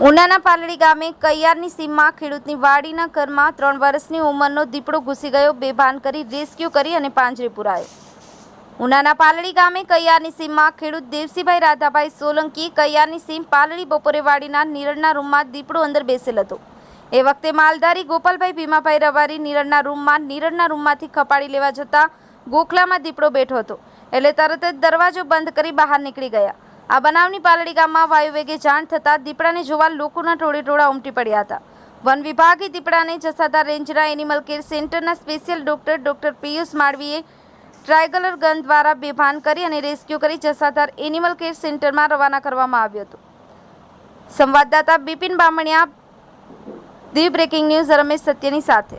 ઉનાના પાલડી ગામે કૈયારની સીમમાં ખેડૂતની વાડીના ઘરમાં ત્રણ વર્ષની ઉંમરનો દીપડો ઘૂસી ગયો. બેભાન કરી રેસ્ક્યુ કરી અને પાંજરે પુરાયો. ઉનાના પાલડી ગામે કૈયારની સીમમાં ખેડૂત દેવસીભાઈ રાધાભાઈ સોલંકી કૈયારની સીમ પાલડી બપોરે વાડીના નીરણના રૂમમાં દીપડો અંદર બેસેલ હતો. એ વખતે માલધારી ગોપાલભાઈ ભીમાભાઈ રવારી નીરણના રૂમમાં નીરણના રૂમમાંથી ખપાડી લેવા જતાં ગોખલામાં દીપડો બેઠો હતો. એટલે તરત જ દરવાજો બંધ કરી બહાર નીકળી ગયા. આ બનાવની પાલડી ગામમાં વાયુવેગે જાણ થતાં દીપડાને જોવા લોકોના ટોળે ઉમટી પડ્યા હતા. વન વિભાગે દીપડાને જસાતા રેન્જના એનિમલ કેર સેન્ટરના સ્પેશિયલ ડોક્ટર ડોક્ટર પિયુષ માળવીએ ટ્રાયગલર ગન દ્વારા બેભાન કરી અને રેસ્ક્યુ કરી જસાધાર એનિમલ કેર સેન્ટરમાં રવાના કરવામાં આવ્યો હતો. સંવાદદાતા Bipin Bamaniya, the breaking news, Ramesh સત્યની સાથે.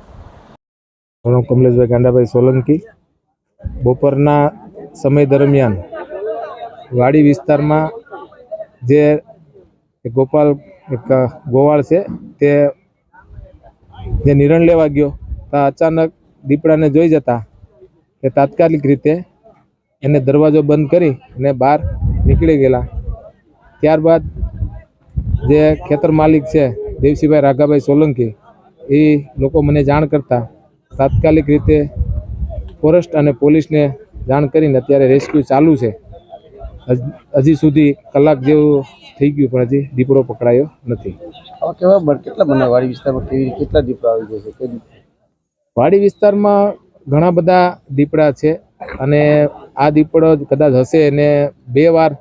કમલેશભાઈ ગાંડાભાઈ સોલંકી. બપોરના સમય દરમિયાન વાડી વિસ્તારમાં જે ગોપાલ ગોવાળ છે, તે જે નિર્ણ લેવા ગયો, તો અચાનક દીપડાને જોઈ જતા એ તાત્કાલિક રીતે એને દરવાજો બંધ કરી અને બહાર નીકળી ગયેલા. ત્યારબાદ જે ખેતર માલિક છે, દેવસીભાઈ રાઘાભાઈ સોલંકી, એ લોકો મને જાણ કરતા તાત્કાલિક રીતે ફોરેસ્ટ અને પોલીસને જાણ કરીને અત્યારે રેસ્ક્યુ ચાલુ છે. હજ- સુધી કલાક જેવું થઈ ગયું પણ હજી દીપડો પકડાયો નથી. કેવા કેટલા બનાવ વાડી વિસ્તારમાં કેવી કેટલા દીપડા આવી જાય છે? વાડી વિસ્તારમાં ઘણા બધા દીપડા છે અને આ દીપડો કદાચ હશે એને બે વાર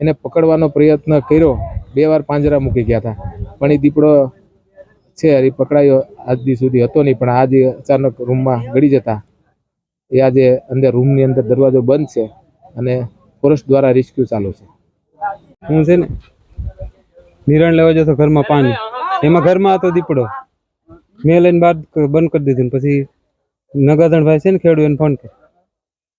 એને પકડવાનો પ્રયત્ન કર્યો બે વાર પાંજરા મૂકી ગયા હતા. પણ એ દીપડો છે એ પકડાયો આજ સુધી હતો નહીં પણ આજે અચાનક રૂમમાં ગળી જતા. એ આજે અંદર રૂમની અંદર દરવાજો બંધ છે અને ફોરેસ્ટ દ્વારા રેસ્ક્યુ ચાલુ છે. હું છે ને? નિરણ લેવા જતો ઘરમાં પાણી. એમાં ઘરમાં હતો દીપડો. મેં લઈને બહાર બંધ કરી દીધું પછી નગાધણભાઈ છે ને ખેડૂત એને ફોન કર્યો.